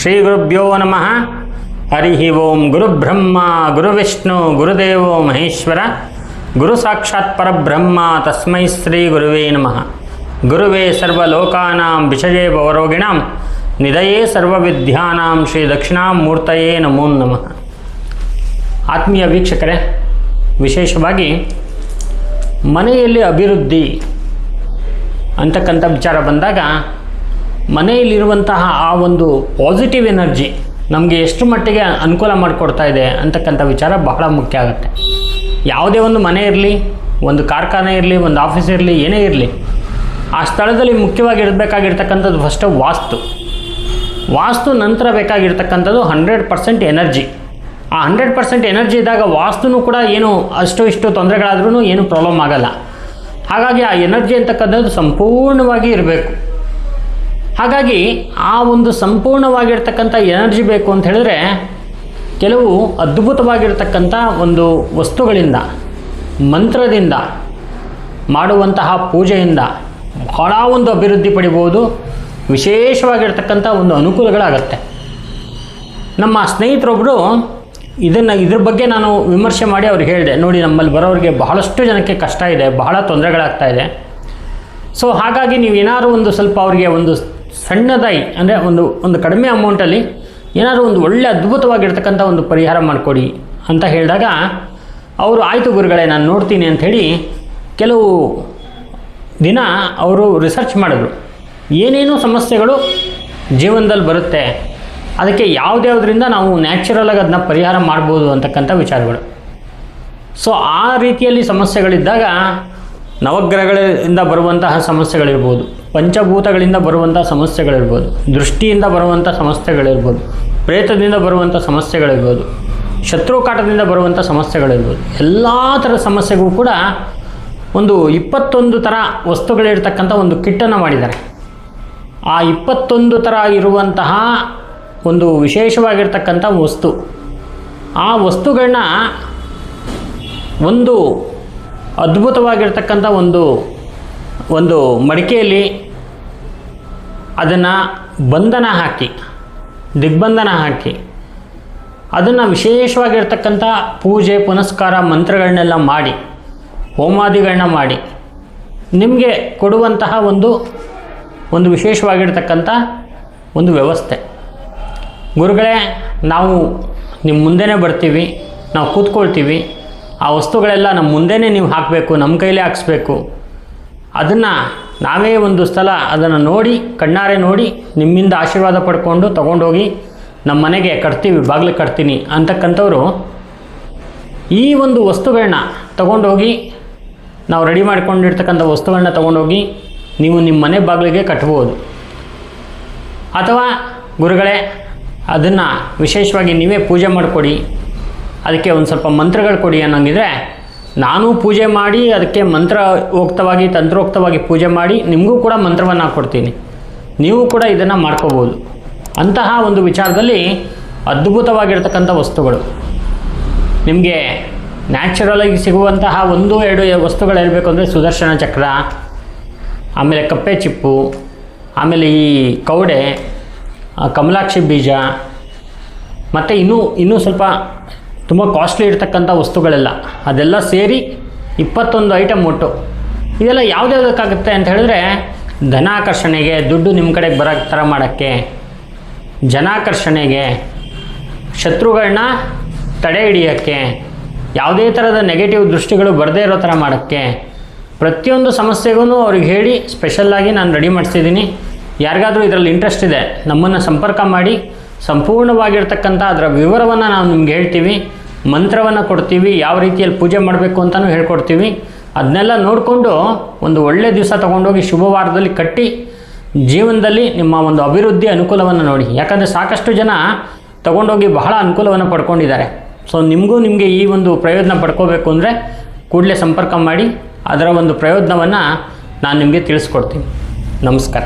ಶ್ರೀ ಗುರುಭ್ಯೋ ನಮಃ. ಹರಿ ಓಂ ಗುರುಬ್ರಹ್ಮ ಗುರುವಿಷ್ಣು ಗುರುದೇವೋ ಮಹೇಶ್ವರ. ಗುರು ಸಾಕ್ಷಾತ್ ಪರಬ್ರಹ್ಮ, ತಸ್ಮೈ ಶ್ರೀ ಗುರುವೇ ನಮಃ. ಗುರುವೇ ಸರ್ವಲೋಕಾನಾಂ ವಿಷಯೇ ಭವರೋಗಿಣಾಂ ನಿಧಯೇ ಸರ್ವವಿದ್ಯಾನಾಂ ಶ್ರೀ ದಕ್ಷಿಣಾಮೂರ್ತಯೇ ನಮೋ ನಮಃ. ಆತ್ಮೀಯ ವೀಕ್ಷಕರೇ, ವಿಶೇಷವಾಗಿ ಮನೆಯಲ್ಲಿ ಅಭಿವೃದ್ಧಿ ಅಂತಕ್ಕಂಥ ವಿಚಾರ ಬಂದಾಗ ಮನೆಯಲ್ಲಿರುವಂತಹ ಆ ಒಂದು ಪಾಸಿಟಿವ್ ಎನರ್ಜಿ ನಮಗೆ ಎಷ್ಟು ಮಟ್ಟಿಗೆ ಅನುಕೂಲ ಮಾಡಿಕೊಡ್ತಾ ಇದೆ ಅಂತಕ್ಕಂಥ ವಿಚಾರ ಬಹಳ ಮುಖ್ಯ ಆಗುತ್ತೆ. ಯಾವುದೇ ಒಂದು ಮನೆ ಇರಲಿ, ಒಂದು ಕಾರ್ಖಾನೆ ಇರಲಿ, ಒಂದು ಆಫೀಸ್ ಇರಲಿ, ಏನೇ ಇರಲಿ, ಆ ಸ್ಥಳದಲ್ಲಿ ಮುಖ್ಯವಾಗಿ ಇರಬೇಕಾಗಿರ್ತಕ್ಕಂಥದ್ದು ಫಸ್ಟು ವಾಸ್ತು. ವಾಸ್ತು ನಂತರ ಬೇಕಾಗಿರ್ತಕ್ಕಂಥದ್ದು ಹಂಡ್ರೆಡ್ ಪರ್ಸೆಂಟ್ ಎನರ್ಜಿ ಆ ಹಂಡ್ರೆಡ್ ಪರ್ಸೆಂಟ್ ಎನರ್ಜಿ ಇದ್ದಾಗ ವಾಸ್ತುನೂ ಕೂಡ ಏನು ಅಷ್ಟು ಇಷ್ಟು ತೊಂದರೆಗಳಾದ್ರೂ ಏನು ಪ್ರಾಬ್ಲಮ್ ಆಗಲ್ಲ. ಹಾಗಾಗಿ ಆ ಎನರ್ಜಿ ಅಂತಕ್ಕಂಥದ್ದು ಸಂಪೂರ್ಣವಾಗಿ ಇರಬೇಕು. ಹಾಗಾಗಿ ಆ ಒಂದು ಸಂಪೂರ್ಣವಾಗಿರ್ತಕ್ಕಂಥ ಎನರ್ಜಿ ಬೇಕು ಅಂತ ಹೇಳಿದ್ರೆ ಕೆಲವು ಅದ್ಭುತವಾಗಿರ್ತಕ್ಕಂಥ ಒಂದು ವಸ್ತುಗಳಿಂದ, ಮಂತ್ರದಿಂದ, ಮಾಡುವಂತಹ ಪೂಜೆಯಿಂದ ಬಹಳ ಒಂದು ಅಭಿವೃದ್ಧಿ ಪಡಿಬೋದು, ವಿಶೇಷವಾಗಿರ್ತಕ್ಕಂಥ ಒಂದು ಅನುಕೂಲಗಳಾಗತ್ತೆ. ನಮ್ಮ ಸ್ನೇಹಿತರೊಬ್ಬರು ಇದನ್ನು ಇದ್ರ ಬಗ್ಗೆ ನಾನು ವಿಮರ್ಶೆ ಮಾಡಿ ಅವ್ರಿಗೆ ಹೇಳಿದೆ. ನೋಡಿ, ನಮ್ಮಲ್ಲಿ ಬರೋರಿಗೆ ಬಹಳಷ್ಟು ಜನಕ್ಕೆ ಕಷ್ಟ ಇದೆ, ಬಹಳ ತೊಂದರೆಗಳಾಗ್ತಾ ಇದೆ. ಸೊ ಹಾಗಾಗಿ ನೀವು ಏನಾದರೂ ಒಂದು ಸ್ವಲ್ಪ ಅವರಿಗೆ ಒಂದು ಸಣ್ಣದಾಗಿ, ಅಂದರೆ ಒಂದು ಒಂದು ಕಡಿಮೆ ಅಮೌಂಟಲ್ಲಿ ಏನಾದರೂ ಒಂದು ಒಳ್ಳೆ ಅದ್ಭುತವಾಗಿರ್ತಕ್ಕಂಥ ಒಂದು ಪರಿಹಾರ ಮಾಡಿಕೊಡಿ ಅಂತ ಹೇಳಿದಾಗ, ಅವರು ಆಯಿತು ಗುರುಗಳೇ, ನಾನು ನೋಡ್ತೀನಿ ಅಂಥೇಳಿ ಕೆಲವು ದಿನ ಅವರು ರಿಸರ್ಚ್ ಮಾಡಿದ್ರು. ಏನೇನು ಸಮಸ್ಯೆಗಳು ಜೀವನದಲ್ಲಿ ಬರುತ್ತೆ. ಅದಕ್ಕೆ ಯಾವುದ್ಯಾವುದರಿಂದ ನಾವು ನ್ಯಾಚುರಲಾಗಿ ಅದನ್ನ ಪರಿಹಾರ ಮಾಡ್ಬೋದು ಅಂತಕ್ಕಂಥ ವಿಚಾರಗಳು. ಸೊ ಆ ರೀತಿಯಲ್ಲಿ ಸಮಸ್ಯೆಗಳಿದ್ದಾಗ ನವಗ್ರಹಗಳಿಂದ ಬರುವಂತಹ ಸಮಸ್ಯೆಗಳಿರ್ಬೋದು, ಪಂಚಭೂತಗಳಿಂದ ಬರುವಂಥ ಸಮಸ್ಯೆಗಳಿರ್ಬೋದು, ದೃಷ್ಟಿಯಿಂದ ಬರುವಂಥ ಸಮಸ್ಯೆಗಳಿರ್ಬೋದು, ಪ್ರೇತದಿಂದ ಬರುವಂಥ ಸಮಸ್ಯೆಗಳಿರ್ಬೋದು, ಶತ್ರುಕಾಟದಿಂದ ಬರುವಂಥ ಸಮಸ್ಯೆಗಳಿರ್ಬೋದು, ಎಲ್ಲ ಥರದ ಸಮಸ್ಯೆಗೂ ಕೂಡ ಒಂದು ಇಪ್ಪತ್ತೊಂದು ಥರ ವಸ್ತುಗಳಿರ್ತಕ್ಕಂಥ ಒಂದು ಕಿಟ್ಟನ್ನು ಮಾಡಿದ್ದಾರೆ. ಆ ಇಪ್ಪತ್ತೊಂದು ಥರ ಇರುವಂತಹ ಒಂದು ವಿಶೇಷವಾಗಿರ್ತಕ್ಕಂಥ ವಸ್ತು, ಆ ವಸ್ತುಗಳನ್ನ ಒಂದು ಅದ್ಭುತವಾಗಿರ್ತಕ್ಕಂಥ ಒಂದು ಒಂದು ಮಡಿಕೆಯಲ್ಲಿ ಅದನ್ನು ಬಂಧನ ಹಾಕಿ, ದಿಗ್ಬಂಧನ ಹಾಕಿ, ಅದನ್ನು ವಿಶೇಷವಾಗಿರ್ತಕ್ಕಂಥ ಪೂಜೆ, ಪುನಸ್ಕಾರ ಮಂತ್ರಗಳನ್ನೆಲ್ಲ ಮಾಡಿ, ಹೋಮಾದಿಗಳನ್ನ ಮಾಡಿ, ನಿಮಗೆ ಕೊಡುವಂತಹ ಒಂದು ಒಂದು ವಿಶೇಷವಾಗಿರ್ತಕ್ಕಂಥ ಒಂದು ವ್ಯವಸ್ಥೆ. ಗುರುಗಳೇ, ನಾವು ನಿಮ್ಮ ಮುಂದೆನೇ ಬರ್ತೀವಿ, ನಾವು ಕೂತ್ಕೊಳ್ತೀವಿ ಆ ವಸ್ತುಗಳೆಲ್ಲ ನಮ್ಮ ಮುಂದೆನೇ ನೀವು ಹಾಕಬೇಕು, ನಮ್ಮ ಕೈಲೇ ಹಾಕ್ಸ್ಬೇಕು. ಅದನ್ನು ನಾವೇ ಒಂದು ಸ್ಥಳ ಅದನ್ನು ನೋಡಿ, ಕಣ್ಣಾರೆ ನೋಡಿ, ನಿಮ್ಮಿಂದ ಆಶೀರ್ವಾದ ಪಡ್ಕೊಂಡು ತೊಗೊಂಡೋಗಿ ನಮ್ಮ ಮನೆಗೆ ಕಟ್ತೀವಿ ಬಾಗಿಲು ಕಟ್ತೀನಿ ಅಂತಕ್ಕಂಥವ್ರು ಈ ಒಂದು ವಸ್ತುಗಳನ್ನ ತಗೊಂಡೋಗಿ ನಾವು ರೆಡಿ ಮಾಡ್ಕೊಂಡಿರ್ತಕ್ಕಂಥ ವಸ್ತುಗಳನ್ನ ತೊಗೊಂಡೋಗಿ ನೀವು ನಿಮ್ಮ ಮನೆ ಬಾಗಿಲಿಗೆ ಕಟ್ಬೋದು. ಅಥವಾ ಗುರುಗಳೇ, ಅದನ್ನು ವಿಶೇಷವಾಗಿ ನೀವೇ ಪೂಜೆ ಮಾಡಿಕೊಡಿ. ಅದಕ್ಕೆ ಒಂದು ಸ್ವಲ್ಪ ಮಂತ್ರಗಳು ಕೊಡಿ ಅನ್ನೋಂಗಿದ್ರೆ, ನಾನು ಪೂಜೆ ಮಾಡಿ, ಅದಕ್ಕೆ ಮಂತ್ರ ಮಂತ್ರೋಕ್ತವಾಗಿ ತಂತ್ರೋಕ್ತವಾಗಿ ಪೂಜೆ ಮಾಡಿ, ನಿಮಗೂ ಕೂಡ ಮಂತ್ರವನ್ನು ಕೊಡ್ತೀನಿ. ನೀವು ಕೂಡ ಇದನ್ನು ಮಾಡ್ಕೋಬೋದು. ಅಂತಹ ಒಂದು ವಿಚಾರದಲ್ಲಿ ಅದ್ಭುತವಾಗಿರ್ತಕ್ಕಂಥ ವಸ್ತುಗಳು. ನಿಮಗೆ ನ್ಯಾಚುರಲಾಗಿ ಸಿಗುವಂತಹ ಒಂದು, ಎರಡು ವಸ್ತುಗಳು ಹೇಳಬೇಕು ಅಂದರೆ ಸುದರ್ಶನ ಚಕ್ರ, ಆಮೇಲೆ ಕಪ್ಪೆ ಚಿಪ್ಪು, ಆಮೇಲೆ ಈ ಕೌಡೆ ಕಮಲಾಕ್ಷಿ ಬೀಜ, ಮತ್ತು ಇನ್ನೂ ಇನ್ನೂ ಸ್ವಲ್ಪ ತುಂಬ ಕಾಸ್ಟ್ಲಿ ಇರ್ತಕ್ಕಂಥ ವಸ್ತುಗಳೆಲ್ಲ. ಅದೆಲ್ಲ ಸೇರಿ ಇಪ್ಪತ್ತೊಂದು ಐಟಮ್ ಒಟ್ಟು. ಇದೆಲ್ಲ ಯಾವುದ್ಯಾವುದಕ್ಕಾಗುತ್ತೆ ಅಂತ ಹೇಳಿದ್ರೆ, ಧನಾಕರ್ಷಣೆಗೆ ದುಡ್ಡು ನಿಮ್ಮ ಕಡೆಗೆ ಬರೋ ಥರ ಮಾಡೋಕ್ಕೆ, ಜನಾಕರ್ಷಣೆಗೆ ಶತ್ರುಗಳನ್ನ ತಡೆ ಹಿಡಿಯೋಕ್ಕೆ, ಯಾವುದೇ ಥರದ ನೆಗೆಟಿವ್ ದೃಷ್ಟಿಗಳು ಬರದೇ ಇರೋ ಥರ ಮಾಡೋಕ್ಕೆ, ಪ್ರತಿಯೊಂದು ಸಮಸ್ಯೆಗೂ ಅವ್ರಿಗೆ ಹೇಳಿ ಸ್ಪೆಷಲ್ಲಾಗಿ ನಾನು ರೆಡಿ ಮಾಡಿಸಿದ್ದೀನಿ ಯಾರಿಗಾದರೂ ಇದರಲ್ಲಿ ಇಂಟ್ರೆಸ್ಟ್ ಇದೆ, ನಮ್ಮನ್ನು ಸಂಪರ್ಕ ಮಾಡಿ, ಸಂಪೂರ್ಣವಾಗಿರ್ತಕ್ಕಂಥ ಅದರ ವಿವರವನ್ನು ನಾವು ನಿಮ್ಗೆ ಹೇಳ್ತೀವಿ. ಮಂತ್ರವನ್ನು ಕೊಡ್ತೀವಿ, ಯಾವ ರೀತಿಯಲ್ಲಿ ಪೂಜೆ ಮಾಡಬೇಕು ಅಂತಲೂ ಹೇಳ್ಕೊಡ್ತೀವಿ. ಅದನ್ನೆಲ್ಲ ನೋಡಿಕೊಂಡು ಒಂದು ಒಳ್ಳೆಯ ದಿವಸ ತೊಗೊಂಡೋಗಿ ಶುಭವಾರದಲ್ಲಿ ಕಟ್ಟಿ ಜೀವನದಲ್ಲಿ ನಿಮ್ಮ ಒಂದು ಅಭಿವೃದ್ಧಿ ಅನುಕೂಲವನ್ನು ನೋಡಿ. ಯಾಕಂದರೆ ಸಾಕಷ್ಟು ಜನ ತಗೊಂಡೋಗಿ ಬಹಳ ಅನುಕೂಲವನ್ನು ಪಡ್ಕೊಂಡಿದ್ದಾರೆ. ಸೊ ನಿಮಗೂ ನಿಮಗೆ ಈ ಒಂದು ಪ್ರಯೋಜನ ಪಡ್ಕೋಬೇಕು ಅಂದರೆ ಕೂಡಲೇ ಸಂಪರ್ಕ ಮಾಡಿ, ಅದರ ಒಂದು ಪ್ರಯೋಜನವನ್ನು ನಾನು ನಿಮಗೆ ತಿಳಿಸ್ಕೊಡ್ತೀನಿ. ನಮಸ್ಕಾರ.